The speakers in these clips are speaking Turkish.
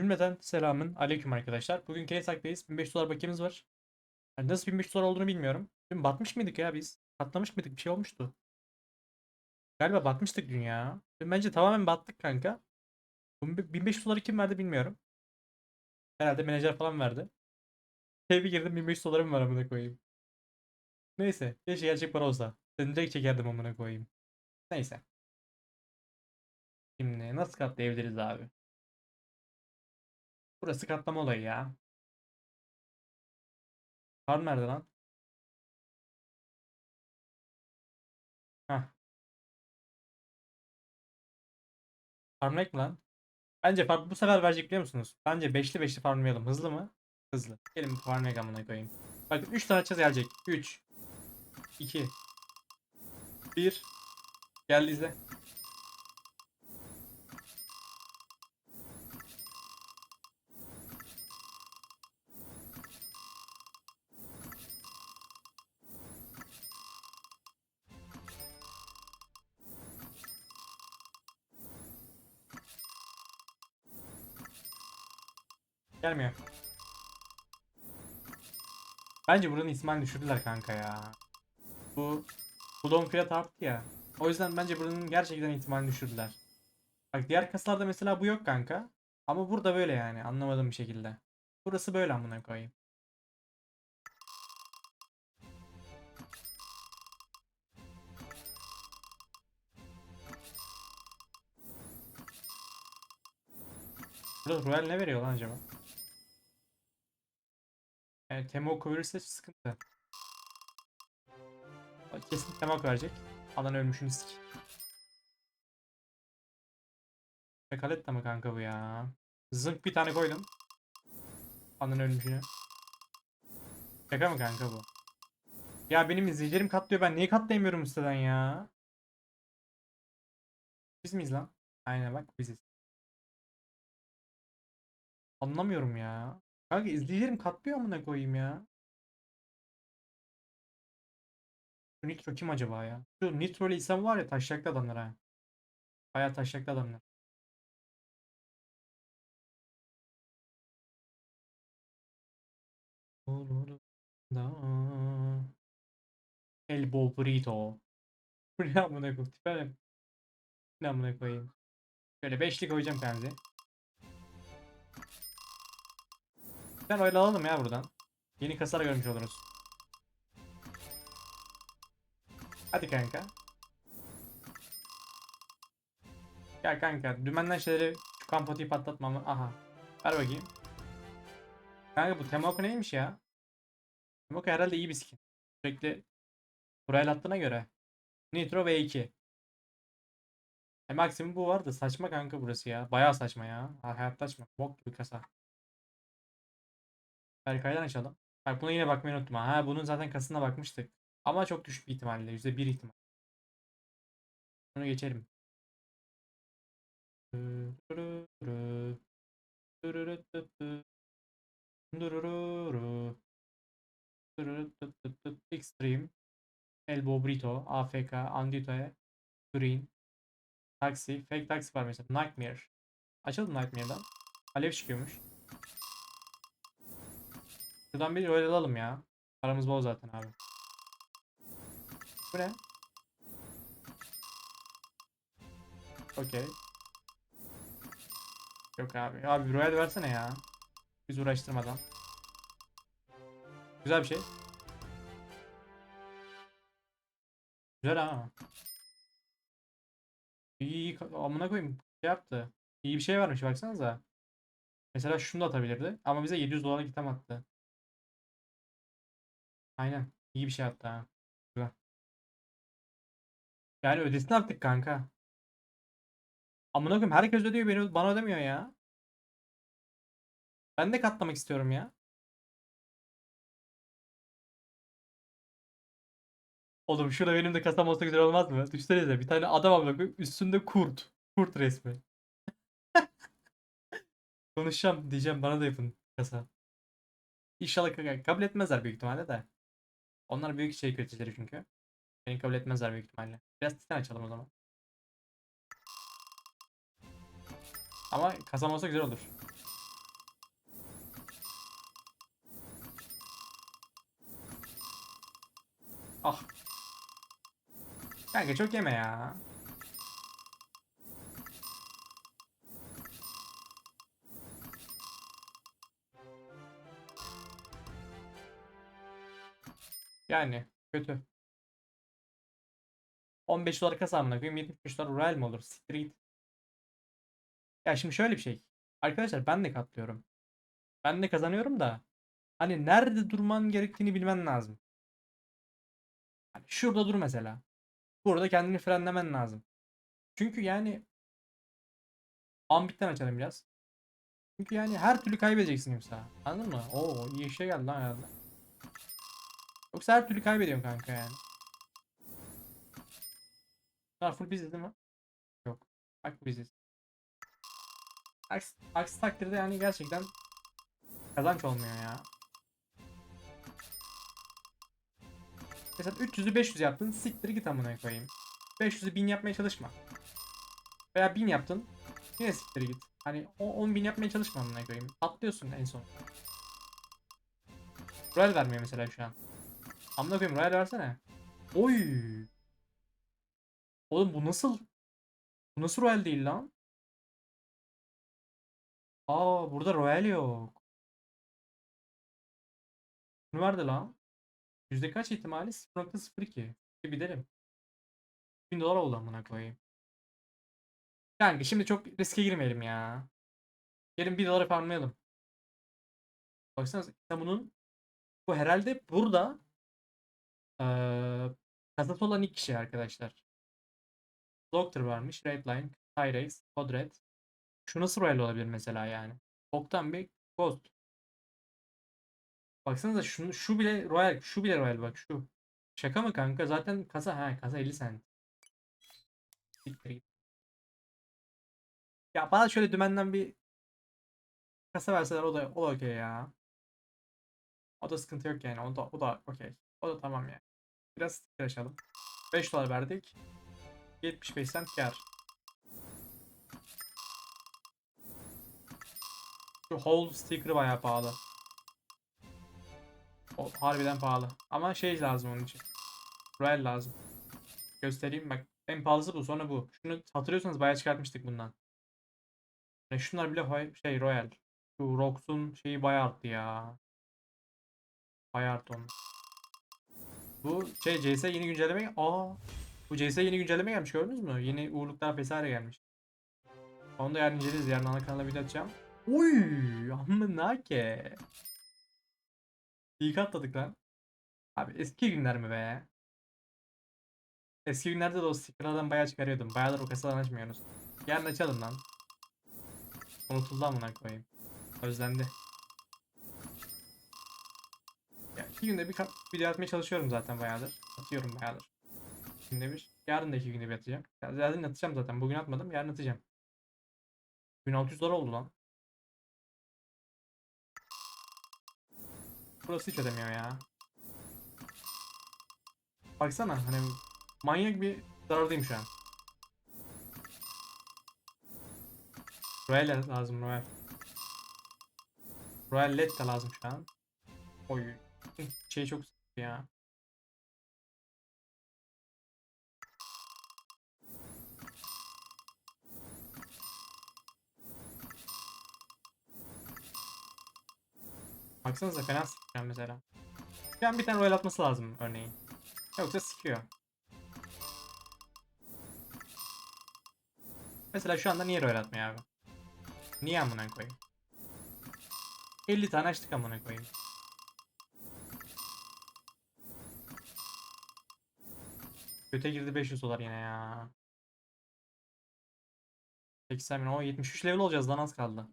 Cümleten selamın aleyküm arkadaşlar. Bugün Keysak'tayız. 1500 dolar bakiyemiz var. Yani nasıl 1500 dolar olduğunu bilmiyorum. Dün batmış mıydık ya biz? Patlamış mıydık? Bir şey olmuştu. Galiba batmıştık dün ya. Dün bence tamamen battık kanka. Bu 1500 doları kim verdi bilmiyorum. Herhalde menajer falan verdi. Şey girdim 1500 dolarım var amına koyayım. Neyse. Keşke gerçek para olsa. Seni direkt çekerdim amına koyayım. Neyse. Şimdi nasıl katlayabiliriz abi? Burası katlama olayı ya. Farm nerede lan? Heh. Mı lan? Bence farm bu sefer verecek biliyor musunuz? Bence beşli beşli farmlayalım. Hızlı mı? Hızlı. Gelin bir farmlayak amına koyayım. Bakın 3 tane çiz gelecek. 3 2 1 Geldi izle. Gelmiyor. Bence buranın ismini düşürdüler kanka ya. Bu Budon fiyat arttı ya. O yüzden bence buranın gerçekten ihtimalini düşürdüler. Bak diğer kasalarda mesela bu yok kanka. Ama burada böyle yani anlamadığım bir şekilde. Burası böyle amına koyayım. Burada Royal ne veriyor lan acaba? Temoko verirse sıkıntı. Kesin Temok verecek. Alan ölmüşünü sik. Bekalet mi kanka bu ya? Zınk bir tane koydum. Alan ölmüşünü. Şaka mı kanka bu? Ya benim izleyicilerim katlıyor ben niye katlayamıyorum siteden ya? Biz miyiz lan? Aynen bak biziz. Anlamıyorum ya. Kanka izleyicilerim katlıyor amına koyayım ya. Şu Nitro kim acaba ya? Şu Nitro ile İslam var ya taşacaklı adamlar ha. Bayağı taşacaklı adamlar. Elbow burrito. Bu ne amına koyayım? Ne? Amına koyayım? Şöyle beşli koyacağım kendisi. Ben öyle alalım ya buradan. Yeni kasalar görmüş oluruz. Hadi kanka. Gel kanka. Dümenden şeyleri şu kampotiyi patlatmamı. Aha. Ver bakayım. Kanka bu Temoko neymiş ya? Temoko herhalde iyi bir skin. Sürekli buraya attığına göre. Nitro V2. E maksimum bu vardı. Saçma kanka burası ya. Bayağı saçma ya. Ha, hayatta açma. Bok gibi kasa. Berkay'dan açalım. Bak buna yine bakmayı unutma. Ha bunun zaten kasına bakmıştık. Ama çok düşük bir ihtimalle. %1 ihtimal. Bunu geçelim. Extreme. Elbow Brito. AFK. Andito'ya. Green. Taxi. Fake taxi var mesela. Nightmare. Açalım Nightmare'dan. Alev çıkıyormuş. Şuradan bir rol alalım ya. Paramız bol zaten abi. Bu ne? Okey. Yok abi. Abi Royal versene ya. Biz uğraştırmadan. Güzel bir şey. Güzel ha. İyi, iyi amına koyayım. Şey yaptı. İyi bir şey varmış baksanıza. Mesela şunu da atabilirdi. Ama bize 700 dolarlık item attı. Aynen. İyi bir şey attı ha. Güzel. Yani ödesin artık kanka. Amına koyayım herkes ödüyor beni bana ödemiyor ya. Ben de katlamak istiyorum ya. Oğlum şurada benim de kasam olsa güzel olmaz mı? Düşünsenize bir tane adam amına üstünde kurt. Kurt resmi. Konuşacağım diyeceğim bana da yapın kasa. İnşallah ka- kabul etmezler büyük ihtimalle de. Onlar büyük içerik üreticileri çünkü. Beni kabul etmezler büyük ihtimalle. Biraz Titan açalım o zaman. Ama kasam olsa güzel olur. Ah. Kanka çok yeme ya. Yani kötü. 15 dolar kasa amına koyayım 75 dolar Royal mi olur? Siktir git. Ya şimdi şöyle bir şey. Arkadaşlar ben de katlıyorum. Ben de kazanıyorum da hani nerede durman gerektiğini bilmen lazım. Hani şurada dur mesela. Burada kendini frenlemen lazım. Çünkü yani Ambit'ten açalım biraz. Çünkü yani her türlü kaybedeceksin yoksa. Anladın mı? Oo iyi işe geldi lan herhalde. Yoksa her türlü kaybediyorsun kanka yani. Bunlar full biziz değil mi? Yok. Bak biziz. Aksi, aksi takdirde yani gerçekten kazanç olmuyor ya. Mesela 300'ü 500 yaptın siktir git amına koyayım. 500'ü 1000 yapmaya çalışma. Veya 1000 yaptın yine siktir git. Hani o 10 bin yapmaya çalışma amına koyayım. Atlıyorsun en son. Royal vermiyor mesela şu an. Amına koyayım Royal versene. Oy. Oğlum bu nasıl? Bu nasıl Royal değil lan? Aa burada Royal yok. Ne verdi lan? Yüzde kaç ihtimali? 0.02. Bir derim. 1000 dolar oldu amına koyayım. Kanka şimdi çok riske girmeyelim ya. Gelin 1 dolara farmlayalım. Baksanıza bunun bu herhalde burada eee kasası olan ilk kişi arkadaşlar. Doctor varmış. Redline, Tyrex, Podred. Şu nasıl royal olabilir mesela yani? Boktan bir Ghost. Baksanıza şunu, şu bile royal. Şu bile royal bak şu. Şaka mı kanka? Zaten kasa ha kasa 50 cent. Siktir git. Ya bana şöyle dümenden bir kasa verseler o da o da okey ya. O da sıkıntı yok yani. O da o da okey. O da tamam yani. Biraz sticker açalım. 5 dolar verdik. 75 cent kar. Şu hold sticker'ı bayağı pahalı. O harbiden pahalı. Ama şey lazım onun için. Royal lazım. Göstereyim bak. En pahalısı bu sonra bu. Şunu hatırlıyorsanız bayağı çıkartmıştık bundan. Ya şunlar bile şey Royal. Şu Rox'un şeyi bayağı arttı ya. Bayağı arttı onun. Bu şey CS yeni güncelleme. Aa. Bu CS yeni güncelleme gelmiş gördünüz mü? Yeni uğurluklar vesaire gelmiş. Onu da yarın inceleriz. Yarın ana kanala video atacağım. Uy, amına ke. İyi atladık lan. Abi eski günler mi be? Eski günlerde de o stickerlardan bayağı çıkarıyordum. Bayağıdır o kasadan açmıyoruz. Yarın açalım lan. Unutuldu amına koyayım. Özlendi. İki günde bir video atmaya çalışıyorum zaten bayağıdır. Atıyorum bayağıdır. Günde bir. Yarın da iki günde bir atacağım. Zaten atacağım zaten. Bugün atmadım. Yarın atacağım. 1600 dolar oldu lan. Burası hiç ödemiyor ya. Baksana hani manyak bir zarardayım şu an. Royal lazım Royal. Royal LED de lazım şu an. Oy. Şey çok ya. Baksanıza fena sıkıyor mesela. Şu an bir tane royal atması lazım örneğin. Yoksa sıkıyor. Mesela şu anda niye royal atmıyor abi? Niye amına koyayım? 50 tane açtık amına koyayım. Köte girdi 500 dolar yine ya. 80 bin. O 73 level olacağız lan az kaldı.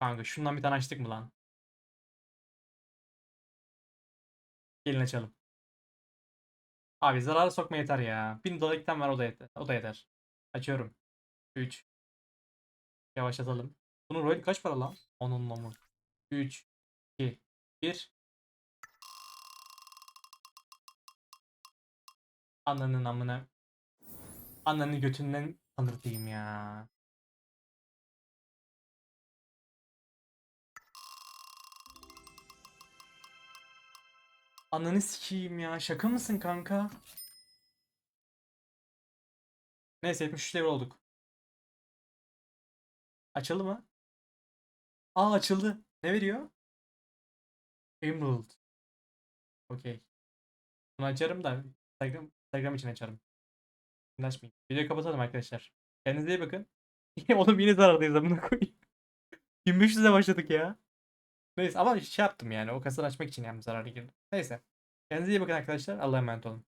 Kanka şundan bir tane açtık mı lan? Gelin açalım. Abi zarara sokma yeter ya. 1000 dolar ikten var o da yeter. O da yeter. Açıyorum. 3. Yavaşlatalım. Bunun royal kaç para lan? Onun nomu. 3 2 1 Ananın amına. Ananı götünden tanırtayım ya. Ananı sikeyim ya. Şaka mısın kanka? Neyse 73 level olduk. Açıldı mı? Aa açıldı. Ne veriyor? Emerald. Okey. Bunu açarım da Instagram, Instagram için açarım. Açmayayım. Videoyu kapatalım arkadaşlar. Kendinize iyi bakın. Oğlum yine zarardayız amına koyayım. 1500'e başladık ya. Neyse ama şey yaptım yani o kasayı açmak için yani zararı girdim. Neyse. Kendinize iyi bakın arkadaşlar. Allah'a emanet olun.